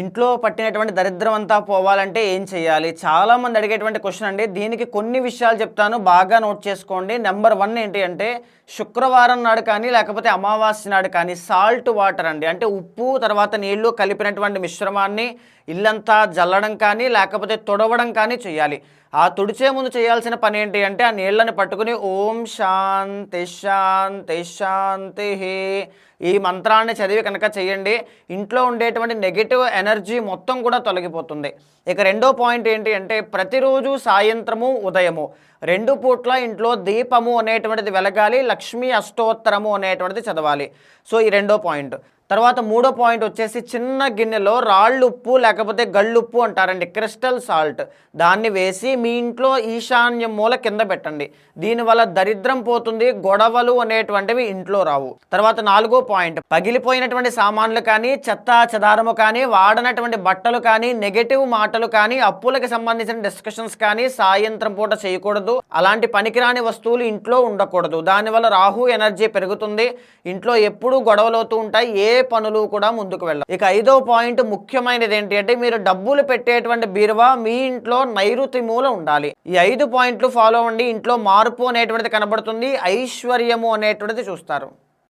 ఇంట్లో పట్టినటువంటి దరిద్రం అంతా పోవాలంటే ఏం చేయాలి? చాలా మంది అడిగేటువంటి క్వశ్చన్ అండి. దీనికి కొన్ని విషయాలు చెప్తాను. బాగా నోట్ చేసుకోండి. నెంబర్ వన్ ఏంటి అంటే శుక్రవారం నాడు కానీ లేకపోతే అమావాస్య నాడు కానీ సాల్ట్ వాటర్ అండి. అంటే ఉప్పు తర్వాత నీళ్ళు కలిపినటువంటి మిశ్రమాన్ని ఇల్లంతా జల్లడం కానీ లేకపోతే తొడవడం కానీ చేయాలి. ఆ తుడిచే ముందు చేయాల్సిన పని ఏంటి అంటే ఆ నీళ్ళని పట్టుకుని ఓం శాంతి శాంతి శాంతి ఈ మంత్రాన్ని చదివి కనుక చేయండి. ఇంట్లో ఉండేటువంటి నెగిటివ్ ఎనర్జీ మొత్తం కూడా తొలగిపోతుంది. ఇక రెండో పాయింట్ ఏంటి అంటే ప్రతిరోజు సాయంత్రము ఉదయము. రెండు పూట్ల ఇంట్లో దీపము అనేటువంటిది వెలగాలి లక్ష్మీ అష్టోత్తరము అనేటువంటిది చదవాలి. సో ఈ రెండో పాయింట్. తర్వాత మూడో పాయింట్ వచ్చేసి చిన్న గిన్నెలో రాళ్ళు ఉప్పు లేకపోతే గళ్ళుప్పు అంటారండి. Crystal salt. దాన్ని వేసి మీ ఇంట్లో ఈశాన్య మూల కింద పెట్టండి. దీనివల్ల దరిద్రం పోతుంది గొడవలు అనేటువంటివి ఇంట్లో రావు. తర్వాత నాలుగో పాయింట్ పగిలిపోయినటువంటి సామాన్లు కానీ చెత్త చెదారము కానీ వాడనటువంటి బట్టలు కానీ నెగటివ్ మాటలు కానీ అప్పులకు సంబంధించిన డిస్కషన్స్ కానీ సాయంత్రం పూట చేయకూడదు. అలాంటి పనికిరాని వస్తువులు ఇంట్లో ఉండకూడదు. దానివల్ల రాహు ఎనర్జీ పెరుగుతుంది. ఇంట్లో ఎప్పుడూ గొడవలు అవుతూ ఉంటాయి. ఏ పనులు కూడా ముందుకు వెళ్ళాలి ఇక ఐదో పాయింట్ ముఖ్యమైనది ఏంటి అంటే మీరు డబ్బులు పెట్టేటువంటి బీరువా మీ ఇంట్లో నైరుతి మూల ఉండాలి. ఈ ఐదు పాయింట్లు ఫాలో అవ్వండి. ఇంట్లో మార్పు అనేటువంటిది కనబడుతుంది. ఐశ్వర్యము అనేటువంటిది చూస్తారు.